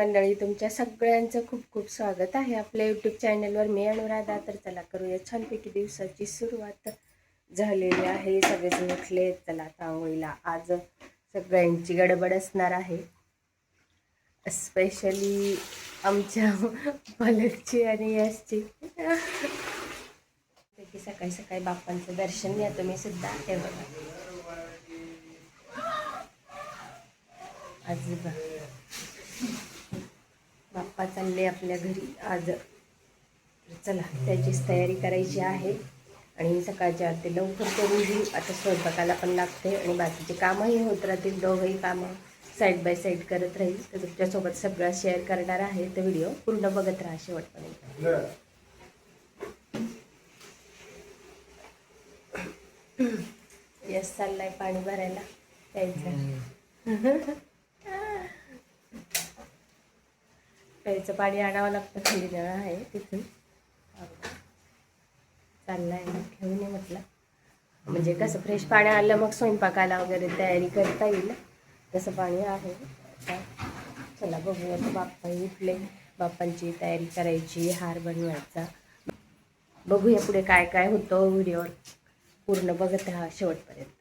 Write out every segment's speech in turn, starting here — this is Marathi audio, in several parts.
तुमच्या सगळ्यांचं खूप खूप स्वागत आहे. आपल्या यूट्यूब चॅनलवर मी अनुराधा. तर चला करूया छानपैकी दिवसाची सुरुवात झालेली आहे. सगळेजण उठले. चला तांगोळीला आंघोळीला. आज सगळ्यांची गडबड असणार आहे. स्पेशली आमच्या पलकची आणि यशची पैकी सकाळी सकाळी बाप्पांचं दर्शन घ्या. तुम्ही सुद्धा. हे बघा. आज बघा. बाप्पा चालले आपल्या घरी आज. चला त्याचीच तयारी करायची आहे. आणि सकाळच्या आरती लवकर करून घेऊ. आता स्वयंपाकाला पण लागते आणि बाकीचे कामंही होत राहतील. दोघंही कामं साईड बाय साईड करत राहील. तर तुमच्यासोबत सगळं शेअर करणार आहे. तर व्हिडिओ पूर्ण बघत राहा शेवटपर्यंत. यस चाललाय पाणी भरायला. प्यायचं प्यायचं पाणी आणावं लागतं खाली नळ आहे तिथून. चाललाय मग घेऊन ये म्हटलं. म्हणजे कसं फ्रेश पाणी आलं मग स्वयंपाकाला वगैरे तयारी करता येईल तसं पाणी आहे. चला बघूया तर उठले. बाप्पांची तयारी करायची हार बनवायचा. बघूया पुढे काय काय होतं व्हिडिओवर पूर्ण बघत राहा शेवटपर्यंत.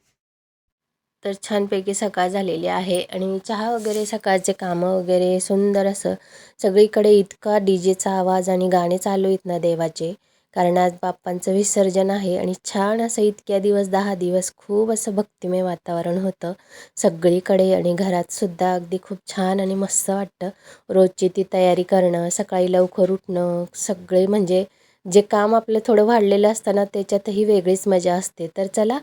तर छानपैकी सकाळ झालेली आहे आणि चहा वगैरे सकाळचे कामं वगैरे सुंदर असं सगळीकडे इतका डी जेचा आवाज आणि गाणे चालू आहेत ना देवाचे. कारण आज बाप्पांचं विसर्जन आहे आणि छान असं इतक्या दिवस दहा दिवस खूप असं भक्तिमय वातावरण होतं. सगळीकडे आणि घरातसुद्धा अगदी खूप छान आणि मस्त वाटतं. रोजची ती तयारी करणं सकाळी लवकर उठणं सगळे म्हणजे जे काम आपलं थोडं वाढलेलं असताना त्याच्यातही वेगळीच मजा असते. तर चला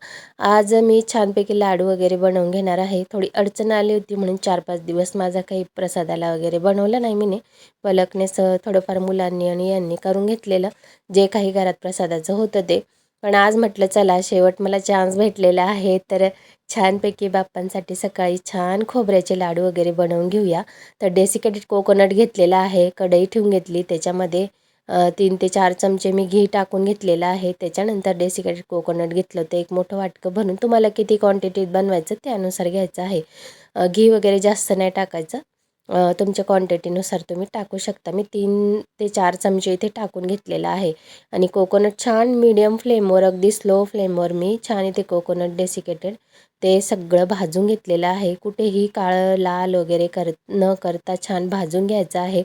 आज मी छानपैकी लाडू वगैरे बनवून घेणार आहे. थोडी अडचण आली होती म्हणून चार पाच दिवस माझा काही प्रसादाला वगैरे बनवलं नाही मीने. पलकनेच थोडंफार मुलांनी आणि यांनी करून घेतलेलं. जे काही घरात प्रसादाचं होतं ते. पण आज म्हटलं चला शेवट मला चान्स भेटलेला आहे. तर छानपैकी बाप्पांसाठी सकाळी छान खोबऱ्याचे लाडू वगैरे बनवून घेऊया. तर डेसिकेटेड कोकोनट घेतलेला आहे. कढई ठेवून घेतली. त्याच्यामध्ये तीन ते चार चमचे मी घी टाकून घेतलेलं आहे. त्याच्यानंतर डेसिकेटेड कोकोनट घेतलं होतं. एक मोठं वाटकं भरून तुम्हाला किती क्वांटिटीत बनवायचं त्यानुसार घ्यायचं आहे. घी वगैरे जास्त नाही टाकायचं. तुमच्या क्वांटिटीनुसार तुम्ही टाकू शकता. मी तीन ते चार चमचे इथे टाकून घेतलेलं आहे. आणि कोकोनट छान मीडियम फ्लेमवर अगदी स्लो फ्लेमवर मी छान इथे कोकोनट डेसिकेटेड ते सगळं भाजून घेतलेलं आहे. कुठेही काळं लाल वगैरे कर न करता छान भाजून घ्यायचं आहे.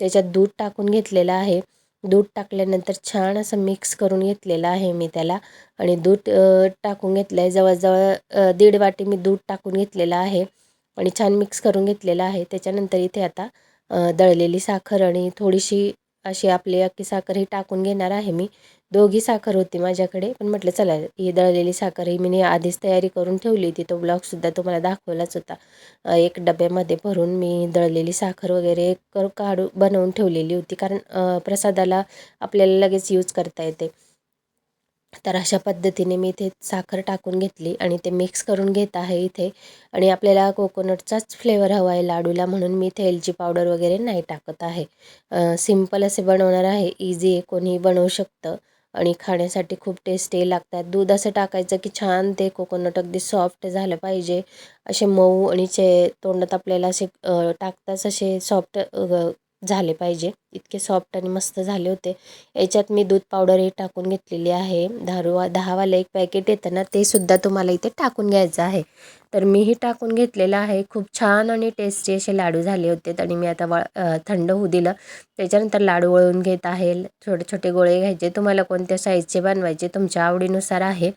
त्याच्यात दूध टाकून घेतलेलं आहे. दूध टाकल्यानंतर छान असं मिक्स करून घेतलेलं आहे मी त्याला. आणि दूध टाकून घेतलं आहे जवळजवळ दीड वाटी मी दूध टाकून घेतलेलं आहे. आणि छान मिक्स करून घेतलेलं आहे. त्याच्यानंतर इथे आता दळलेली साखर आणि थोडीशी अशी आपली अख्खी साखर ही टाकून घेणार आहे मी. दोघी साखर होती माझ्याकडे पण म्हटलं चला ही दळलेली साखर ही मी आधीच तयारी करून ठेवली होती. तो ब्लॉगसुद्धा तुम्हाला दाखवलाच होता. एक डब्यामध्ये भरून मी दळलेली साखर वगैरे कर काढू बनवून ठेवलेली होती. कारण प्रसादाला आपल्याला लगेच यूज करता येते. तर अशा पद्धतीने मी इथे साखर टाकून घेतली आणि ते मिक्स करून घेत आहे इथे. आणि आपल्याला कोकोनटचाच फ्लेवर हवा आहे लाडूला म्हणून मी इथे एलची पावडर वगैरे नाही टाकत आहे. सिंपल असे बनवणार आहे. इझी आहे. कोणीही बनवू शकतं. आणि खाण्यासाठी खूप टेस्टी लागतात. दूध असं टाकायचं की छान ते कोकोनट अगदी सॉफ्ट झालं पाहिजे. असे मऊ आणि चे तोंडात आपल्याला असे टाकताच असे सॉफ्ट झाले पाहिजे. इतके सॉफ्ट आणि मस्त झाले होते. याच्यात मी दूध पावडरही टाकून घेतलेली आहे. दारूवा दहावाला एक पॅकेट येतं ना ते सुद्धा तुम्हाला इथे टाकून घ्यायचं आहे. तर मीही टाकून घेतलेलं आहे. खूप छान आणि टेस्टी असे लाडू झाले होते. आणि मी आता वळ थंड होऊ दिलं. त्याच्यानंतर लाडू वळून घेत आहे. छोटे छोटे गोळे घ्यायचे. तुम्हाला कोणत्या साईजचे बनवायचे तुमच्या आवडीनुसार आहे.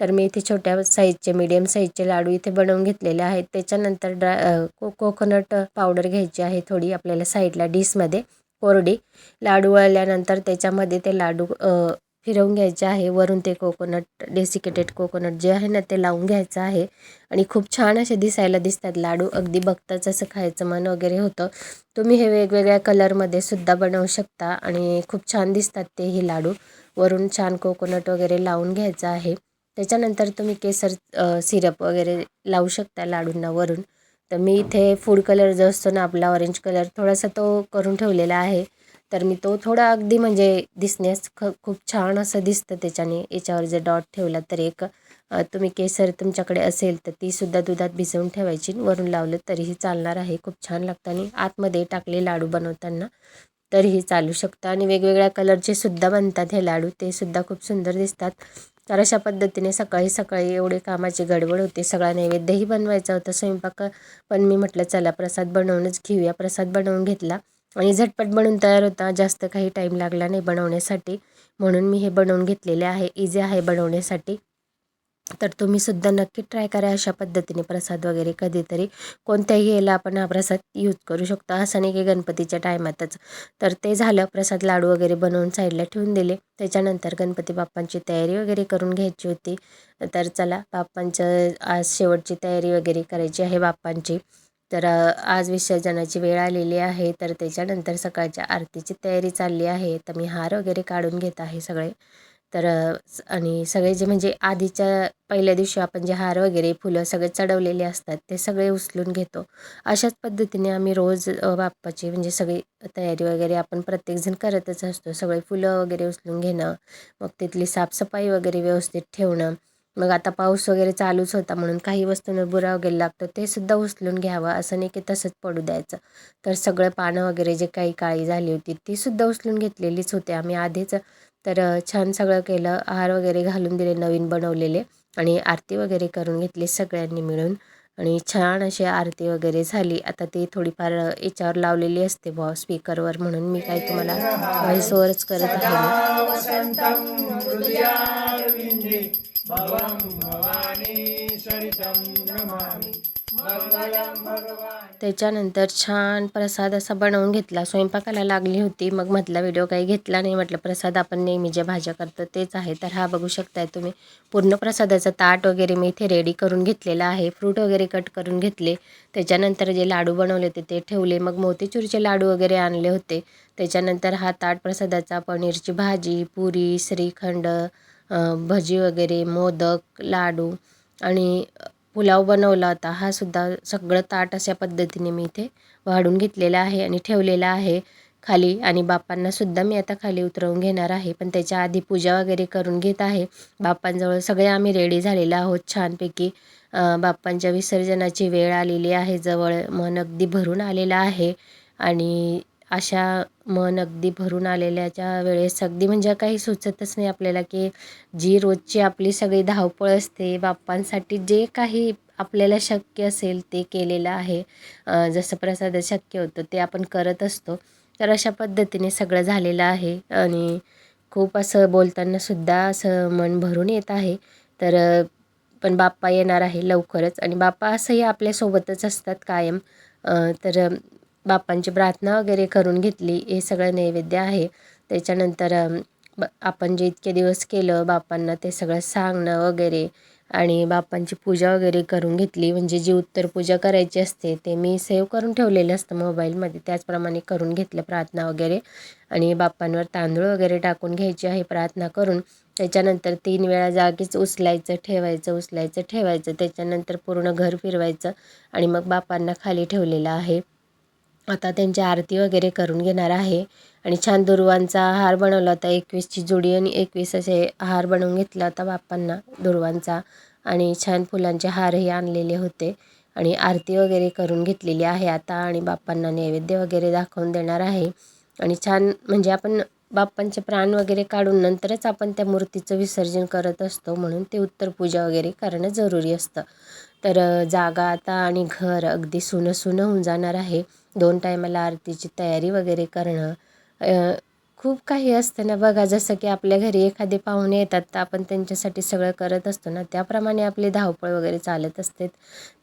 तर मी इथे छोट्या साईजचे मीडियम साईजचे लाडू इथे बनवून घेतलेले आहेत. त्याच्यानंतर ड्रा को कोकोनट पावडर घ्यायची आहे थोडी आपल्याला साईडला डिशमध्ये कोरडी. लाडू वळल्यानंतर त्याच्यामध्ये ते लाडू फिरवून घ्यायचे आहे. वरून ते कोकोनट डेसिकेटेड कोकोनट जे आहे ना ते लावून घ्यायचं आहे. आणि खूप छान असे दिसायला दिसतात. लाडू अगदी बघताच असं खायचं मन वगैरे होतं. तुम्ही हे वेगवेगळ्या कलरमध्ये सुद्धा बनवू शकता आणि खूप छान दिसतात ते हे लाडू. वरून छान कोकोनट वगैरे लावून घ्यायचं आहे. त्याच्यानंतर तुम्ही केसर सिरप वगैरे लावू शकता लाडूंना वरून. तर मी इथे फूड कलर जो असतो ना आपला ऑरेंज कलर थोडासा तो करून ठेवलेला आहे. तर मी तो थोडा अगदी म्हणजे दिसण्यास ख खूप छान असं दिसतं त्याच्याने. याच्यावर जर डॉट ठेवला तर एक तुम्ही केसर तुमच्याकडे असेल तर तीसुद्धा दुधात भिजवून ठेवायची वरून लावलं तरीही चालणार आहे. खूप छान लागतं आणि आतमध्ये टाकले लाडू बनवताना तरीही चालू शकतं. आणि वेगवेगळ्या कलरचे सुद्धा बनतात हे लाडू. ते सुद्धा खूप सुंदर दिसतात. तर अशा पद्धतीने सकाळी सकाळी एवढे कामाची गडबड होती. सगळा नैवेद्यही बनवायचा होता. स्वयंपाक पण मी म्हटलं चला प्रसाद बनवूनच घेऊया. प्रसाद बनवून घेतला आणि झटपट बनवून तयार होता. जास्त काही टाईम लागला नाही बनवण्यासाठी. म्हणून मी हे बनवून घेतलेले आहे. इझी आहे बनवण्यासाठी. तर तुम्ही सुद्धा नक्की ट्राय करा अशा पद्धतीने प्रसाद वगैरे कधीतरी कोणत्याही याला आपण हा प्रसाद यूज करू शकतो. असं नाही की गणपतीच्या टायमातच तर ते झालं. प्रसाद लाडू वगैरे बनवून साईडला ठेवून दिले. त्याच्यानंतर गणपती बाप्पांची तयारी वगैरे करून घ्यायची होती. तर चला बाप्पांचं आज शेवटची तयारी वगैरे करायची आहे बाप्पांची. तर आज विसर्जनाची वेळ आलेली आहे. तर त्याच्यानंतर सकाळच्या आरतीची तयारी चालली आहे. तर मी हार वगैरे काढून घेत आहे सगळे. तर आणि सगळे जे म्हणजे आधीच्या पहिल्या दिवशी आपण जे हार वगैरे फुलं सगळे चढवलेले असतात ते सगळे उचलून घेतो. अशाच पद्धतीने आम्ही रोज बाप्पाची म्हणजे सगळी तयारी वगैरे आपण प्रत्येकजण करतच असतो. सगळे फुलं वगैरे उचलून घेणं मग तिथली साफसफाई वगैरे व्यवस्थित ठेवणं मग आता पाऊस वगैरे चालूच होता म्हणून काही वस्तूंवर बुरा वगैरे लागतो ते सुद्धा उचलून घ्यावं असं नाही की तसंच पडू द्यायचं. तर सगळं पानं वगैरे जे काही काळी झाली होती ती सुद्धा उचलून घेतलेलीच होते. आम्ही आधीच तर छान सगळं केलं. हार वगैरे घालून दिले नवीन बनवलेले. आणि आरती वगैरे करून घेतली सगळ्यांनी मिळून. आणि छान अशी आरती वगैरे झाली. आता ती थोडीफार याच्यावर लावलेली असते बॉ स्पीकरवर म्हणून. मी काय तुम्हाला व्हॉइस ओव्हरच करत आहे. त्याच्यानंतर छान प्रसाद असा बनवून घेतला. स्वयंपाकाला लागली होती. मग मधला व्हिडिओ काही घेतला नाही. म्हटलं प्रसाद आपण नेहमी जे भाज्या करतो तेच आहे. तर हा बघू शकताय तुम्ही. पूर्ण प्रसादाचं ताट वगैरे मी इथे रेडी करून घेतलेला आहे. फ्रूट वगैरे कट करून घेतले. त्याच्यानंतर जे लाडू बनवले होते ते ठेवले. मग मोतीचूरचे लाडू वगैरे आणले होते. त्याच्यानंतर हा ताट प्रसादाचा पनीरची भाजी पुरी श्रीखंड भजी वगैरे मोदक लाडू आणि पुलाव बनवला होता. हा सुद्धा सगळं ताट अशा पद्धतीने मी इथे वाढून घेतलेला आहे आणि ठेवलेला आहे खाली आणि बाप्पांना सुद्धा मी आता खाली उतरवून घेणार आहे. पण त्याच्या आधी पूजा वगैरे करून घेत आहे. बाप्पांजवळ सगळे आम्ही रेडी झालेलो आहोत छानपैकी. बापांच्या बाप्पांच्या विसर्जनाची वेळ आलेली आहे. जवळ मन अगदी भरून आलेला आहे. आणि अशा मन अगदी भरून आलेल्याच्या वेळेस अगदी म्हणजे काही सुचतच नाही आपल्याला की जी रोजची आपली सगळी धावपळ असते बाप्पांसाठी जे काही आपल्याला शक्य असेल ते केलेलं आहे. जसं प्रसाद शक्य होतं ते आपण करत असतो. तर अशा पद्धतीने सगळं झालेलं आहे आणि खूप असं बोलताना सुद्धा असं मन भरून येत आहे. तर पण बाप्पा येणार आहे लवकरच आणि बाप्पा असंही आपल्यासोबतच असतात कायम. तर बाप्पांची प्रार्थना वगैरे करून घेतली. हे सगळं नैवेद्य आहे. त्याच्यानंतर ब आपण जे इतके दिवस केलं बाप्पांना ते सगळं सांगणं वगैरे आणि बाप्पांची पूजा वगैरे करून घेतली. म्हणजे जी उत्तर पूजा करायची असते ते मी सेव्ह करून ठेवलेलं असतं मोबाईलमध्ये त्याचप्रमाणे करून घेतलं प्रार्थना वगैरे आणि बाप्पांवर तांदूळ वगैरे टाकून घ्यायची आहे प्रार्थना करून. त्याच्यानंतर तीन वेळा जागीच उचलायचं ठेवायचं उचलायचं ठेवायचं. त्याच्यानंतर पूर्ण घर फिरवायचं आणि मग बाप्पांना खाली ठेवलेलं आहे. आता त्यांची आरती वगैरे करून घेणार आहे. आणि छान दुर्वांचा हार बनवला होता. एकवीसची जोडी आणि एकवीस असे हार बनवून घेतला होता बाप्पांना दुर्वांचा. आणि छान फुलांचे हारही आणलेले होते. आणि आरती वगैरे करून घेतलेली आहे आता आणि बाप्पांना नैवेद्य वगैरे दाखवून देणार आहे. आणि छान म्हणजे आपण बाप्पांचे प्राण वगैरे काढून नंतरच आपण त्या मूर्तीचं विसर्जन करत असतो म्हणून ते उत्तर पूजा वगैरे करणं जरुरी असतं. तर जागा आता आणि घर अगदी सुनं सुनं होऊन जाणार आहे. दोन टायमाला आरतीची तयारी वगैरे करणं खूप काही असतं ना. बघा जसं की आपल्या घरी एखादे पाहुणे येतात तर आपण त्यांच्यासाठी सगळं करत असतो ना. त्याप्रमाणे आपली धावपळ वगैरे चालत असते.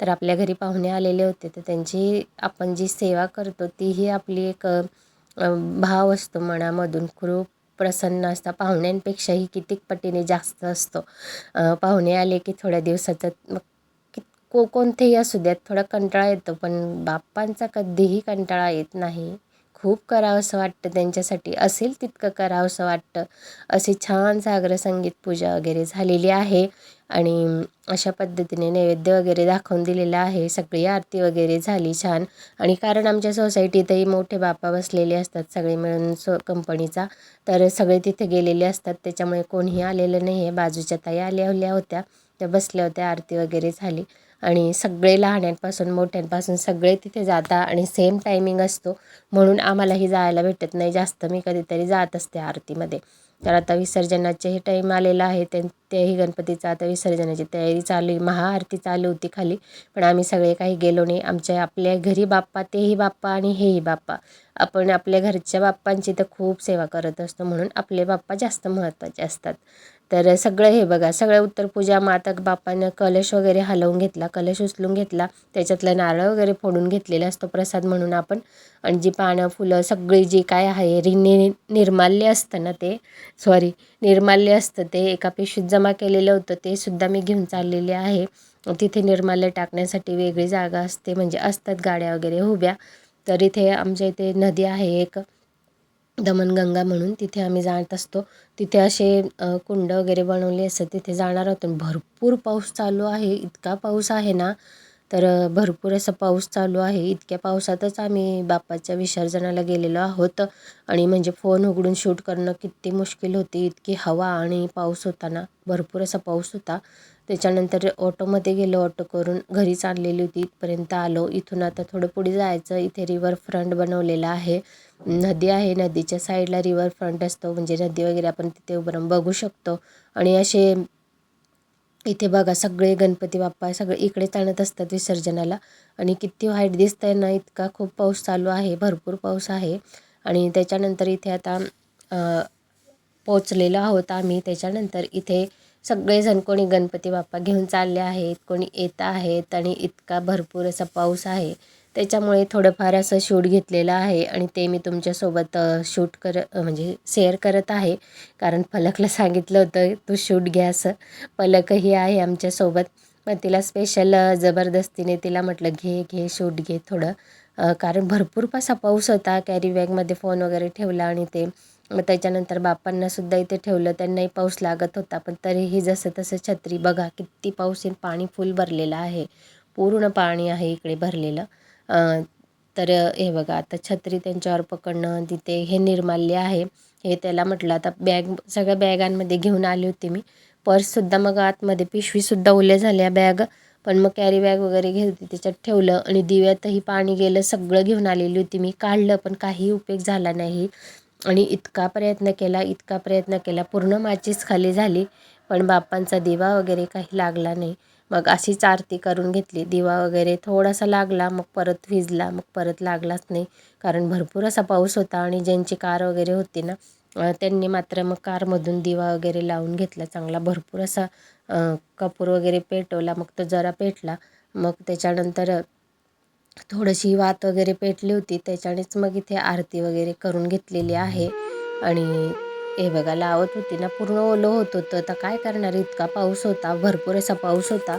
तर आपल्या घरी पाहुणे आलेले होते तर त्यांची आपण जी सेवा करतो तीही आपली एक भाव असतो मनामधून. खूप प्रसन्न असता. पाहुण्यांपेक्षाही कितीक पटीने जास्त असतो. पाहुणे आले की थोड्या दिवसाचं मग को कोणतेही असू द्यात थोडा कंटाळा येतो पण बाप्पांचा कधीही कंटाळा येत नाही. खूप करावंसं वाटतं त्यांच्यासाठी असेल तितकं करावंसं वाटतं. अशी छान सागर संगीत पूजा वगैरे झालेली आहे. आणि अशा पद्धतीने नैवेद्य वगैरे दाखवून दिलेला आहे. सगळी आरती वगैरे झाली छान. आणि कारण आमच्या सोसायटीतही मोठे बापा बसलेले असतात सगळे मिळून सो कंपनीचा. तर सगळे तिथे गेलेले असतात. त्याच्यामुळे कोणीही आलेलं नाही आहे बाजूच्या ताई आल्या होत्या. त्या बसल्या होत्या. आरती वगैरे झाली. आणि सगळे लहान्यांपासून मोठ्यांपासून सगळे तिथे जाता आणि सेम टायमिंग असतो. म्हणून आम्हालाही जायला भेटत नाही. जास्त मी कधीतरी जात असते आरतीमध्ये. तर आता विसर्जनाचेही टाईम आलेला आहे. त्यां तेही गणपतीचं आता विसर्जनाची तयारी चालू आहे. महाआरती चालू होती खाली. पण आम्ही सगळे काही गेलो नाही. आमच्या आपल्या घरी बाप्पा तेही बाप्पा आणि हेही बाप्पा. आपण आपल्या घरच्या बाप्पांची तर खूप सेवा करत असतो. म्हणून आपले बाप्पा जास्त महत्त्वाचे असतात. तर सगळं हे बघा सगळं उत्तर पूजा मातक बापानं कलश वगैरे हलवून घेतला कलश उचलून घेतला त्याच्यातलं नारळ वगैरे फोडून घेतलेला असतो प्रसाद म्हणून आपण. आणि जी पानं फुलं सगळी जी काय आहे रि नि निर्माल्य असतं ना ते सॉरी निर्माल्य असतं ते एका पिशवीत जमा केलेलं होतं ते सुद्धा मी घेऊन चाललेले आहे. तिथे निर्माल्य टाकण्यासाठी वेगळी जागा असते म्हणजे असतात गाड्या वगैरे उभ्या. तर इथे आमच्या इथे नदी आहे एक दमनगंगा म्हणून तिथे आम्ही जात असतो. तिथे असे कुंड वगैरे बनवले असतात. तिथे जाणार होतो भरपूर पाऊस चालू आहे. इतका पाऊस आहे ना तर भरपूर असा पाऊस चालू आहे. इतक्या पावसातच आम्ही बाप्पाच्या विसर्जनाला गेलेलो आहोत. आणि म्हणजे फोन उघडून शूट करणं किती मुश्किल होती. इतकी हवा आणि पाऊस होता ना भरपूर असा पाऊस होता. त्याच्यानंतर ऑटोमध्ये गेलो. ऑटो करून घरी चाललेली होती. इथपर्यंत आलो. इथून आता थोडं पुढे जायचं. इथे रिवर फ्रंट बनवलेला आहे. नदी आहे नदीच्या साईडला रिवर फ्रंट असतो म्हणजे नदी वगैरे आपण तिथे उभं बघू शकतो. आणि असे इथे बघा सगळे गणपती बाप्पा सगळे इकडेच आणत असतात विसर्जनाला. आणि किती वाईट दिसत आहे ना इतका खूप पाऊस चालू आहे भरपूर पाऊस आहे. आणि त्याच्यानंतर इथे आता पोचलेलो आहोत आम्ही. त्याच्यानंतर इथे सगळेजण कोणी गणपती बाप्पा घेऊन चालले आहेत कोणी येत आहेत आणि इतका भरपूर असा पाऊस आहे. त्याच्यामुळे थोडंफार असं शूट घेतलेलं आहे आणि ते मी तुमच्यासोबत शूट कर म्हणजे शेअर करत आहे. कारण फलकला सांगितलं होतं तू शूट घ्या असं. फलकही आहे आमच्यासोबत. मग तिला स्पेशल जबरदस्तीने तिला म्हटलं घे घे शूट घे थोडं. कारण भरपूर पासा पाऊस होता कॅरी बॅगमध्ये फोन वगैरे ठेवला आणि ते. मग त्याच्यानंतर बापांनासुद्धा इथे ठेवलं त्यांनाही पाऊस लागत होता. पण तरीही जसं तसं छत्री बघा किती पाऊस पाणी फुल भरलेलं आहे. पूर्ण पाणी आहे इकडे भरलेलं. तर हे बघा आता छत्री त्यांच्यावर पकडणं तिथे हे निर्माल्य आहे. हे त्याला म्हटलं आता बॅग सगळ्या बॅगांमध्ये घेऊन आली होती मी. पर्ससुद्धा मग आतमध्ये पिशवीसुद्धा ओल्या झाल्या बॅग. पण मग कॅरी बॅग वगैरे घेतली त्याच्यात ठेवलं. आणि दिव्यातही पाणी गेलं सगळं घेऊन आलेली होती मी. काढलं पण काही उपयोग झाला नाही. आणि इतका प्रयत्न केला इतका प्रयत्न केला. पूर्ण माचीस खाली झाली. पण बाप्पांचा दिवा वगैरे काही लागला नाही. मग अशीच आरती करून घेतली. दिवा वगैरे थोडासा लागला मग परत विजला मग परत लागलाच नाही. कारण भरपूर असा पाऊस होता आणि ज्यांची कार वगैरे होती ना त्यांनी मात्र मग कारमधून दिवा वगैरे लावून घेतला. चांगला भरपूर असा कपूर वगैरे पेटवला. मग तो जरा पेटला. मग त्याच्यानंतर थोडीशी वात वगैरे पेटली होती. त्याच्यानेच मग इथे आरती वगैरे करून घेतलेली आहे. आणि हे बघा लावत होती ना पूर्ण ओलं होत होतं. आता काय करणार? इतका पाऊस होता भरपूर असा पाऊस होता.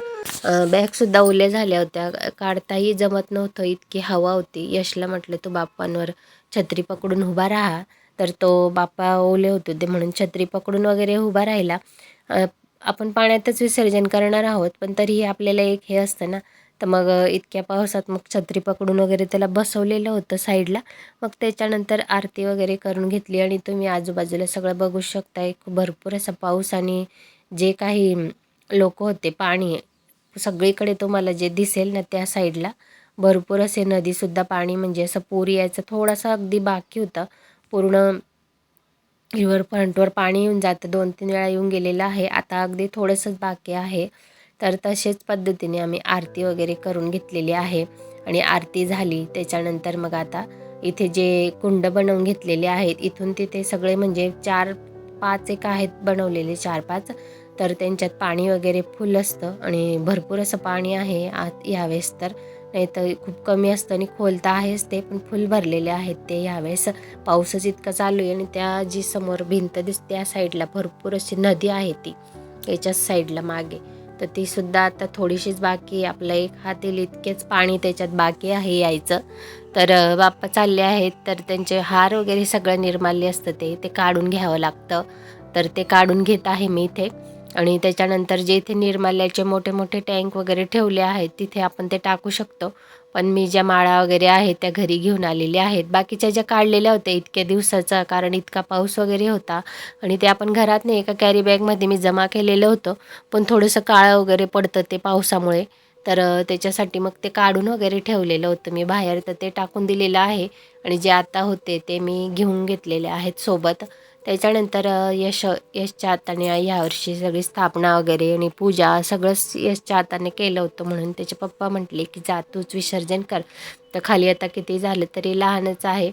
बॅगसुद्धा ओल्या झाल्या होत्या. काढताही जमत नव्हतं इतकी हवा होती. यशला म्हटलं तू बाप्पांवर छत्री पकडून उभा राहा. तर तो बाप्पा ओले होते ते म्हणून छत्री पकडून वगैरे उभा राहिला. आपण पाण्यातच विसर्जन करणार आहोत पण तरीही आपल्याला एक हे असतं ना तर मग इतक्या पावसात मग छत्री पकडून वगैरे त्याला बसवलेलं होतं साईडला. मग त्याच्यानंतर आरती वगैरे करून घेतली आणि तुम्ही आजूबाजूला सगळं बघू शकता एक भरपूर असा पाऊस आणि जे काही लोक होते पाणी सगळीकडे तुम्हाला जे दिसेल ना त्या साईडला भरपूर असे नदीसुद्धा पाणी म्हणजे असं पूर यायचं थोडासा अगदी बाकी होता. पूर्ण रिव्हर फ्रंटवर पाणी येऊन जातं. दोन तीन वेळा येऊन गेलेलं आहे. आता अगदी थोडंसंच बाकी आहे. तर तसेच पद्धतीने आम्ही आरती वगैरे करून घेतलेली आहे. आणि आरती झाली त्याच्यानंतर मग आता इथे जे कुंड बनवून घेतलेले आहेत इथून तिथे सगळे म्हणजे चार पाच एक आहेत बनवलेले चार पाच. तर त्यांच्यात पाणी वगैरे फुल असतं आणि भरपूर असं पाणी आहे आत यावेळेस तर. नाही तर खूप कमी असतं आणि खोलता आहेच ते पण फुल भरलेले आहेत ते यावेळेस. पाऊसच इतका चालू आहे आणि त्या जी समोर भिंत दिसते त्या साईडला भरपूर अशी नदी आहे ती. याच्याच साईडला मागे. तर तीसुद्धा आता थोडीशीच बाकी आपलं एक हातील इतकेच पाणी त्याच्यात बाकी आहे यायचं. तर बाप्पा चालले आहेत. तर त्यांचे हार वगैरे सगळं निर्माल्य असतं ते. ते काढून घ्यावं लागतं. तर ते काढून घेत आहे मी इथे. आणि त्याच्यानंतर जे इथे निर्माल्याचे मोठे मोठे टँक वगैरे ठेवले आहेत तिथे आपण ते टाकू शकतो. पण मी ज्या माळा वगैरे आहेत त्या घरी घेऊन आलेल्या आहेत. बाकीच्या ज्या काढलेल्या होत्या इतक्या दिवसाचा कारण इतका पाऊस वगैरे होता. आणि ते आपण घरात नाही एका कॅरी बॅगमध्ये मी जमा केलेलं होतं. पण थोडंसं काळं वगैरे पडतं ते पावसामुळे. तर त्याच्यासाठी मग ते काढून वगैरे ठेवलेलं होतं मी बाहेर. तर ते टाकून दिलेलं आहे. आणि जे आता होते ते मी घेऊन घेतलेले आहेत सोबत. त्याच्यानंतर यश यशच्या हाताने यावर्षी सगळी स्थापना वगैरे आणि पूजा सगळंच यशच्या हाताने केलं होतं म्हणून त्याचे पप्पा म्हटले की जा तूच विसर्जन कर. तर खाली आता किती झालं तरी लहानच आहे.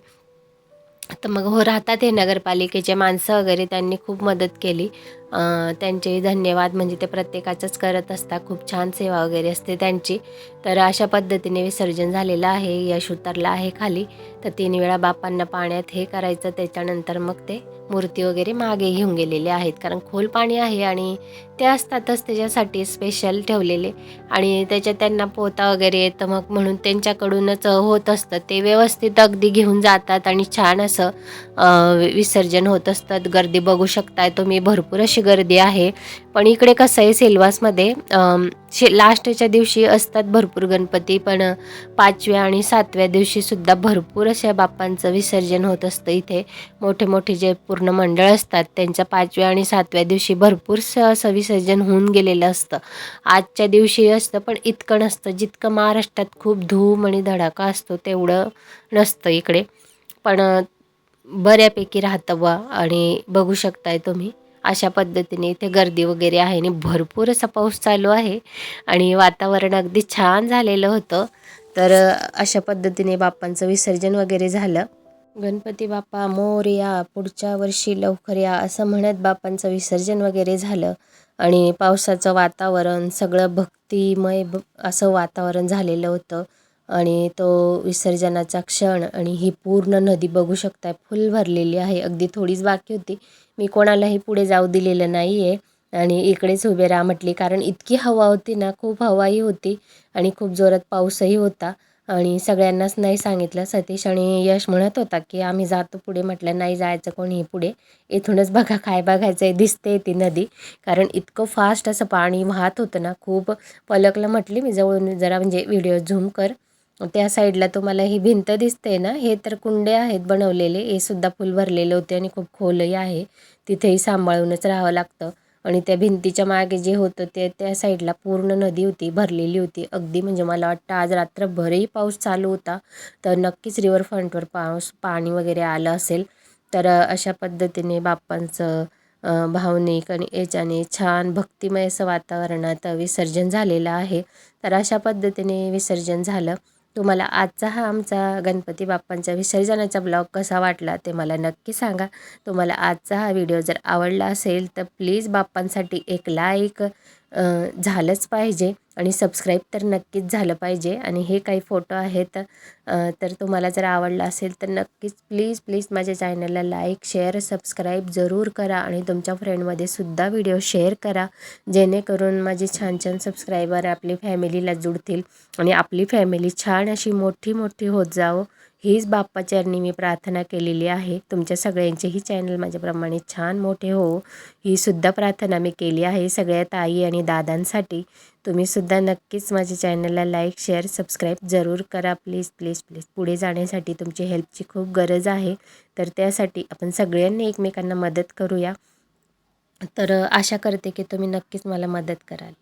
तर मग हो राहतात हे नगरपालिकेचे माणसं वगैरे त्यांनी खूप मदत केली. त्यांचे धन्यवाद म्हणजे ते प्रत्येकाचंच करत असतात. खूप छान सेवा वगैरे असते त्यांची. तर अशा पद्धतीने विसर्जन झालेलं आहे. यश उतरला आहे खाली. तर तीन वेळा बापांना पाण्यात हे करायचं. त्याच्यानंतर मग ते मूर्ती वगैरे मागे घेऊन गेलेले आहेत. कारण खोल पाणी आहे आणि ते असतातच त्याच्यासाठी स्पेशल ठेवलेले. आणि त्याच्यात त्यांना पोता वगैरे येतं. मग म्हणून त्यांच्याकडूनच होत असतं. ते व्यवस्थित अगदी घेऊन जातात आणि छान असं विसर्जन होत असतात गर्दी बघू शकताय तुम्ही. भरपूर अशी गर्दी आहे. पण इकडे कसं आहे सेलवासमध्ये शे लास्टच्या दिवशी असतात भरपूर गणपती पण पाचव्या आणि सातव्या दिवशीसुद्धा भरपूर अशा बाप्पांचं विसर्जन होत असतं इथे. मोठे मोठे जे पूर्ण मंडळ असतात त्यांच्या पाचव्या आणि सातव्या दिवशी भरपूरसं असं विसर्जन होऊन गेलेलं असतं. आजच्या दिवशी असतं पण इतकं नसतं. जितकं महाराष्ट्रात खूप धूम आणि धडाका असतो तेवढं नसतं इकडे. पण बऱ्यापैकी राहतं बा आणि बघू शकताय तुम्ही. अशा पद्धतीने इथे गर्दी वगैरे आहे आणि भरपूर असा पाऊस चालू आहे. आणि वातावरण अगदी छान झालेलं होतं. तर अशा पद्धतीने बाप्पांचं विसर्जन वगैरे झालं. गणपती बाप्पा मोरया पुढच्या वर्षी लवकर या असं म्हणत बाप्पांचं विसर्जन वगैरे झालं. आणि पावसाचं वातावरण सगळं भक्तिमय ब असं वातावरण झालेलं होतं. आणि तो विसर्जनाचा क्षण आणि ही पूर्ण नदी बघू शकताय फुल भरलेली आहे. अगदी थोडीच बाकी होती. मी कोणालाही पुढे जाऊ दिलेलं नाही आहे आणि इकडेच उभे राहा म्हटली. कारण इतकी हवा होती ना खूप हवाही होती आणि खूप जोरात पाऊसही होता. आणि सगळ्यांनाच नाही सांगितलं. सतीश आणि यश म्हणत होता की आम्ही जातो पुढे. म्हटलं नाही जायचं कोणीही पुढे. इथूनच बघा काय बघायचं आहे दिसते ती नदी. कारण इतकं फास्ट असं पाणी वाहत होतं ना खूप पलकला म्हटली मी. जवळून जरा म्हणजे व्हिडिओ झूम कर. त्या साईडला तुम्हाला ही भिंत दिसते ना हे तर कुंडे आहेत बनवलेले. हे सुद्धा फुल भरलेले होते आणि खूप खोलही आहे. तिथेही सांभाळूनच राहावं लागतं. आणि त्या भिंतीच्या मागे जे होतं ते त्या साईडला पूर्ण नदी होती भरलेली होती. अगदी म्हणजे मला वाटतं आज रात्रभरही पाऊस चालू होता. तर नक्कीच रिव्हरफ्रंटवर पाऊस पाणी वगैरे आलं असेल तर अशा पद्धतीने बाप्पांचं भावनिक आणि याच्याने छान भक्तिमय असं वातावरणात विसर्जन झालेलं आहे. तर अशा पद्धतीने विसर्जन झालं. तुम्हाला आजचा हा आमचा गणपती बाप्पांच्या विसर्जनाचा ब्लॉग कसा वाटला ते मला नक्की सांगा. तुम्हाला आजचा हा व्हिडिओ जर आवडला असेल तर प्लीज बाप्पांसाठी एक लाईक झालंच पाहिजे आणि सबस्क्राईब तर नक्कीच झालं पाहिजे. आणि हे काही फोटो आहेत तर तुम्हाला जर आवडला असेल तर नक्कीच प्लीज प्लीज माझ्या चॅनलला लाईक शेअर सबस्क्राईब जरूर करा आणि तुमच्या फ्रेंडमध्ये सुद्धा व्हिडिओ शेअर करा. जेणेकरून माझे छान छान सबस्क्रायबर आपली फॅमिलीला जुडतील आणि आपली फॅमिली छान अशी मोठी मोठी होत जावं. हीच बाप्पाचरणी मी प्रार्थना केलेली आहे. तुमच्या सगळ्यांचेही चॅनल माझ्याप्रमाणे छान मोठे हो. ही सुद्धा प्रार्थना मी केली आहे सगळ्या ताई आणि दादांसाठी. तुम्हीसुद्धा नक्कीच माझ्या चॅनलला लाईक शेअर सबस्क्राईब जरूर करा. प्लीज प्लीज प्लीज पुढे जाण्यासाठी तुमची हेल्पची खूप गरज आहे. तर त्यासाठी आपण सगळ्यांनी एकमेकांना मदत करूया. तर आशा करते की तुम्ही नक्कीच मला मदत कराल.